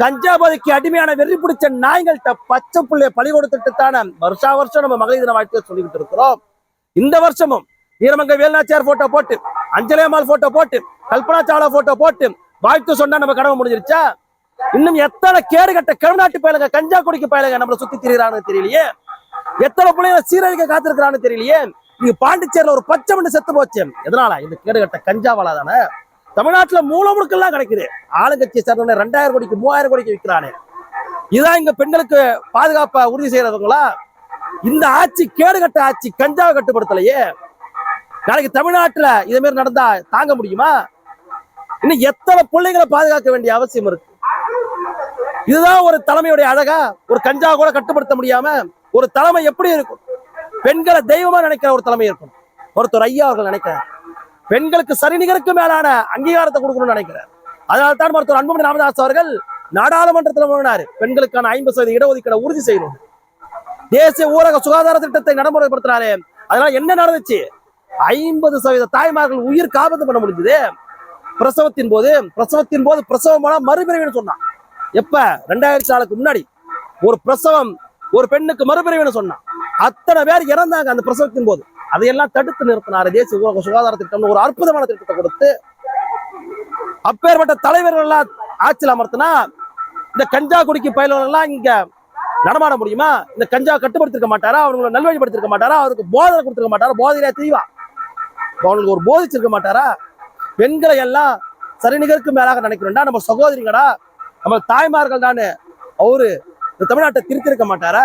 கஞ்சா அடிமையான வெறி பிடிச்ச நாய்கள்கிட்ட பச்சை பிள்ளைய பழி கொடுத்துட்டு தானே வருஷா வருஷம் நம்ம மகளிர் தின வாழ்க்கையை சொல்லிக்கிட்டு இருக்கிறோம். இந்த வருஷமும் வீரமங்க வேலுநாச்சியார் போட்டோ போட்டு அஞ்சலியம்மாள் போட்டோ போட்டு கல்பனா சாவ்லா போட்டோ போட்டு வாழ்த்து சொன்னா நம்ம கடமை முடிஞ்சிருச்சா? இன்னும் எத்தனை கேடு கட்ட கிழநாட்டு பயலுங்க கஞ்சா குடிக்க பயலுங்க நம்மளை சுத்தி திரியிறான்னு தெரியலையே? எத்தனை பிள்ளைங்க சீரழிக்க காத்திருக்கிறான்னு தெரியலையே? நீங்க பாண்டிச்சேரியில ஒரு பச்சை மண்டு செத்து போச்சு. எதனால? இந்த கேடு கட்ட கஞ்சாவாலா தானே? தமிழ்நாட்டுல மூல முடுக்கெல்லாம் கிடைக்குது. ஆளுங்கட்சி சேர்ந்தவன ரெண்டாயிரம் கோடிக்கு மூவாயிரம் கோடிக்கு விற்கிறானே இதான் இங்க பெண்களுக்கு பாதுகாப்பை உறுதி செய்யறவங்களா இந்த ஆட்சி கேடு கட்ட ஆட்சி கஞ்சாவை கட்டுப்படுத்தலையே. நாளைக்கு தமிழ்நாட்டுல இதே மாதிரி நடந்தா தாங்க முடியுமா? இன்னும் எத்தனை பிள்ளைங்களை பாதுகாக்க வேண்டிய அவசியம் இருக்கு? இதுதான் ஒரு தலைமையுடைய அழகா ஒரு கஞ்சா கூட கட்டுப்படுத்த முடியாம ஒரு தலைமை எப்படி இருக்கும்? பெண்களை தெய்வமா நினைக்கிற ஒரு தலைமை இருக்கும் ஒருத்தர் ஐயா அவர்கள் நினைக்கிறார். பெண்களுக்கு சரிநிகருக்கு மேலான அங்கீகாரத்தை கொடுக்கணும்னு நினைக்கிறார் அதனால தான் மருத்துவர் அன்புமணி ராமதாஸ் அவர்கள் நாடாளுமன்றத்தில் போனாரு. பெண்களுக்கான ஐம்பது சதவீத இடஒதுக்கீடை உறுதி செய்யணும் தேசிய ஊரக சுகாதார திட்டத்தை நடைமுறைப்படுத்தினாரு அதனால என்ன நடந்துச்சு? ஐம்பது சதவீத தாய்மார்கள் உயிர் காபத்து பண்ண முடிஞ்சது. பிரசவத்தின் போது பிரசவத்தின் போது பிரசவம் போனா மறுபிரிவுன்னு சொன்னான். எப்ப? ரெண்டாயிரத்தி நாளுக்கு முன்னாடி. ஒரு பிரசவம் ஒரு பெண்ணுக்கு மறுபிரிவுன்னு சொன்னான். அத்தனை பேர் இறந்தாங்க அந்த பிரசவத்தின் போது. அதையெல்லாம் தடுத்து நிறுத்தினாரு தேசிய ஊரக சுகாதார திட்டம்னு ஒரு அற்புதமான திட்டத்தை கொடுத்து அப்பேற்பட்ட தலைவர்கள் எல்லாம் ஆட்சியில் அமர்த்தினா இந்த கஞ்சா குடிக்கு பயிலவர்கள்லாம் இங்க நடமாட முடியுமா? இந்த கஞ்சா கட்டுப்படுத்திருக்க மாட்டாரா? அவங்களை நல்வழிப்படுத்திருக்க மாட்டாரா? அவருக்கு போதனை கொடுத்துருக்க மாட்டாரா? போதையிலே தெரியவா அவங்களுக்கு ஒரு போதிச்சிருக்க மாட்டாரா? பெண்களை எல்லாம் சரிநிகருக்கு மேலாக நினைக்கிறோம்டா. நம்ம சகோதரிங்கடா. நம்ம தாய்மார்கள் தானே அவரு இந்த தமிழ்நாட்டை திருத்திருக்க மாட்டாரா?